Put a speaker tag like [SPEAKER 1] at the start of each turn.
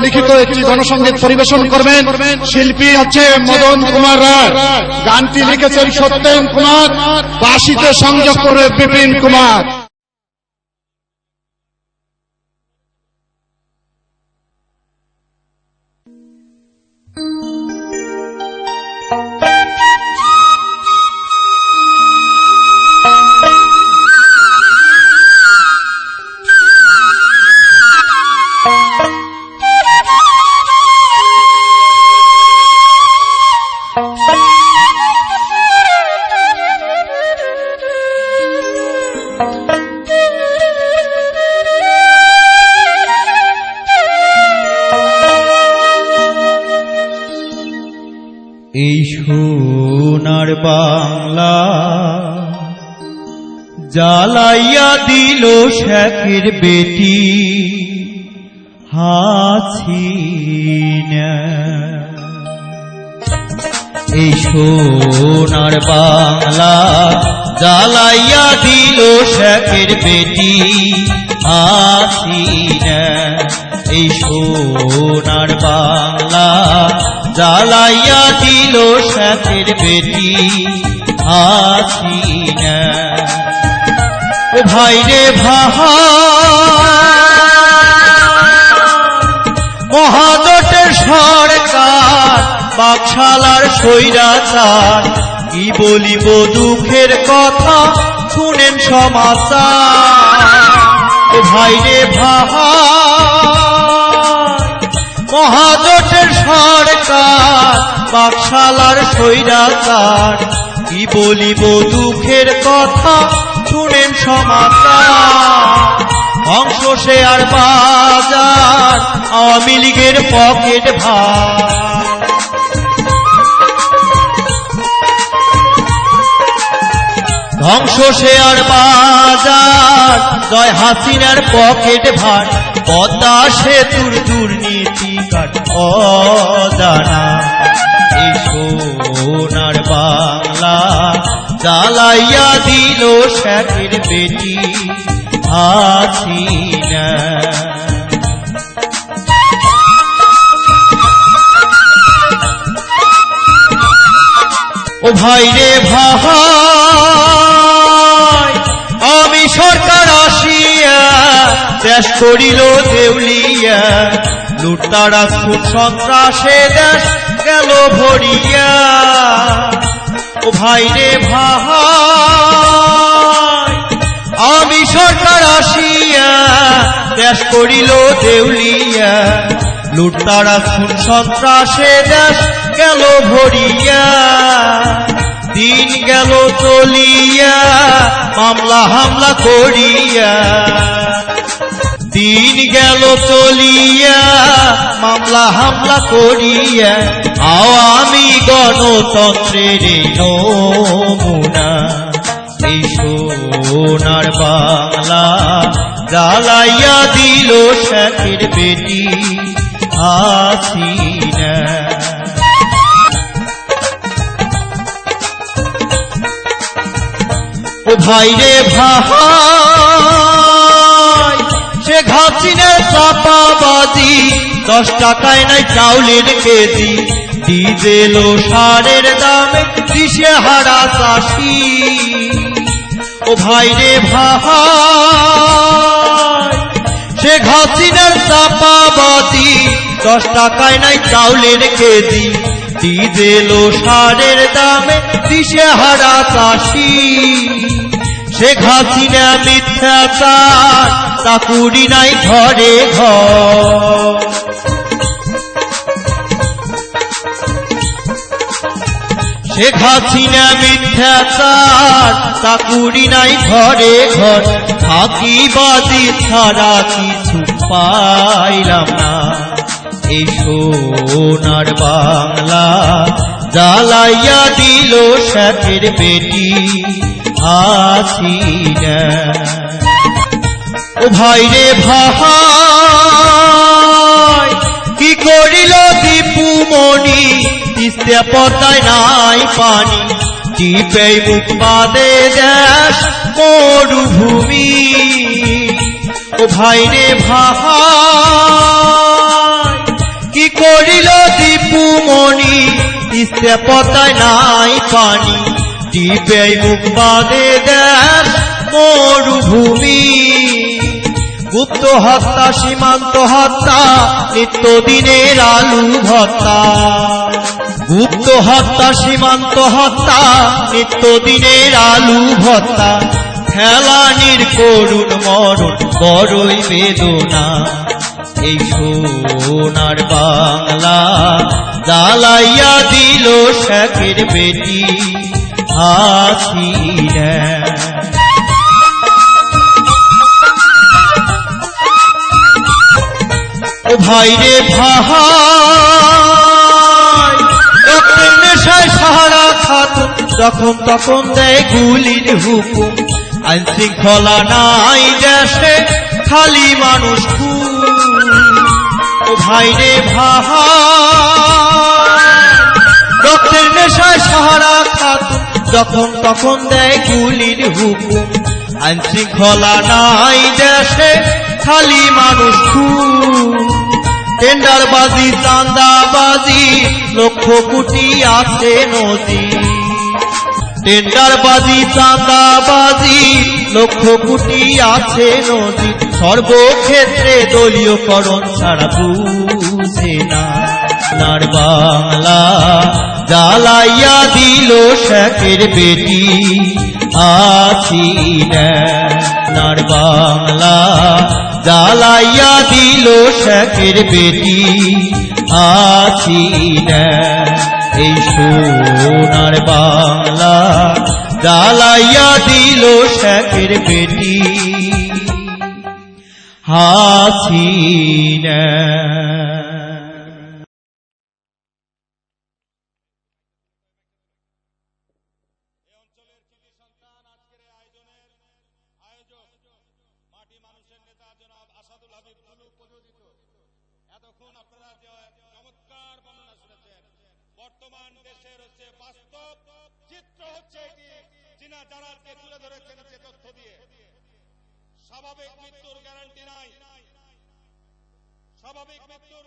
[SPEAKER 1] লিখিত একটি জনসংগীত পরিবেশন করবেন। শিল্পী হচ্ছে মদন কুমার রায়। গানটি লিখেছেন সত্যেন কুমার। বাসিতে সংযোগ করে বিপিন কুমার।
[SPEAKER 2] সোনার বাংলা জ্বালাইয়া দিল শেখের বেটি, হাসিনা। এই সোনার বাংলা জ্বালাইয়া দিল শেখের বেটি, হাসিনা। এই সোনার বাংলা জ্বালাইয়া দিল শেখের বেটি হাসিনা ও ভাই রে ভাহা মহাজোটের সরকার বাকশালার সৈরাচার কি বলিব দুঃখের কথা শুনেন সমাচার। ও ভাই রে ভাই মহাজোটের সরকার, বাকশালার সৈরাচার কি বলিব দুঃখের কথা, শুনেন সমাচার। অংশ শেয়ার বাজার, আওয়ামী লীগের পকেট ভার। ধ্বংস শেয়ার বাজার, জয় হাসিনার পকেট ভার। পদ্মা সেতুর দুর্নীতি কাট অজানা। সোনার বাংলা জ্বালাইয়া দিল শেখের বেটি হাসিনা ও ভাই রে ভাই, আমি সরকার দেশ করিল দেউলিয়া লুটারা সন্ত্রাসে দেশ গেল ভরিয়া। ও ভাই রে আমি সরকার আসিয়া, দেশ করিল দেউলিয়া লুটারা সন্ত্রাসে দেশ গেল ভরিয়া। দিন গেল চলিয়া, মামলা হামলা করিয়া। দিন গেল চলিয়া, মামলা হামলা করিয়া, আওয়ামী গণতন্ত্রের নমুনা। সোনার বাংলা জ্বালাইয়া দিল শেখের বেটি হাসিনা। ও ভাই রে ভাই ঘাসিনের চাপাবাজি, দশ টাকায় নাই চাউলের কেজি। ডিজেল ও সারের দামে দিশে হারা চাষি। ও ভাই রে সে ঘাসিনের চাপাবাজি, দশ টাকায় নাই চাউলের কেজি। ডিজেল ও সারের দামে দিশে হারা চাষি। সে ঘাসিনা মিথ্যাচার চাকুরি নাই ঘরে ঘর। সে ঘাসিনা মিথ্যাচার চাকুরি নাই ঘরে ঘর। ফাঁকিবাজি ছাড়া কিছু পাইলাম না। এই সোনার বাংলা জ্বালাইয়া দিল শেখের বেটি, হাসিনা। ও ভাই রে ভাই, কি করিল দীপু মনি দিতে পতায় নাই পানি। টিপে মুখ বাদে দেশ মরুভূমি। ও ভাই রে ভাই, কি করিল দীপু মনি দিতে পতায় নাই পানি। টিপে মুখ বাদে দেশ মরুভূমি। গুপ্ত হত্যা, সীমান্ত হত্যা নিত্যদিনের আলু ভত্তা গুপ্ত হত্যা, সীমান্ত হত্যা নিত্যদিনের আলু ভত্তা ফেলানির করুণ মরণ, বড়ই বেদনা। এই সোনার বাংলা জ্বালাইয়া দিল শেখের বেটি হাসিরা ও ভাই রে ভাই। নেশায় সাহারা খাতুন যখন তখন দেয় গুলির হুকুম। আইন শৃঙ্খলা নাই দেশে, খালি মানুষ ভাই রে ভাই। রক্তের নেশায় সাহারা খাতুন যখন তখন দেয় গুলির হুকুম। আইন শৃঙ্খলা নাই দেশে, খালি মানুষ খুন টেন্ডারবাজি চাঁদাবাজি লক্ষ কোটি আছে নদী। টেন্ডার টেন্ডারবাজি চাঁদাবাজি লক্ষ কোটি আছে নদী। সর্বক্ষেত্রে দলীয়করণ ছাড়া বুঝে না। নার বাংলা জ্বালাইয়া দিল শেখের বেটি। আছি নার বাংলা জ্বালাইয়া দিল শেখের বেটি। আছি এই সোনার বাংলা জ্বালাইয়া দিল শেখের বেটি। হাসিনা
[SPEAKER 1] মাটি মানুষের নেতা জনাব আসাদুল হাবিব টুলু প্রযোজিত। এতক্ষণ আপনারা যে চমৎকার বর্ণনা শুনেছেন, বর্তমান দেশের হচ্ছে বাস্তব চিত্র হচ্ছে এটি। চীনা জারাজকে তুলে ধরেছেন যে তথ্য দিয়ে। স্বাভাবিক মৃত্যুর গ্যারান্টি নাই। স্বাভাবিক মৃত্যুর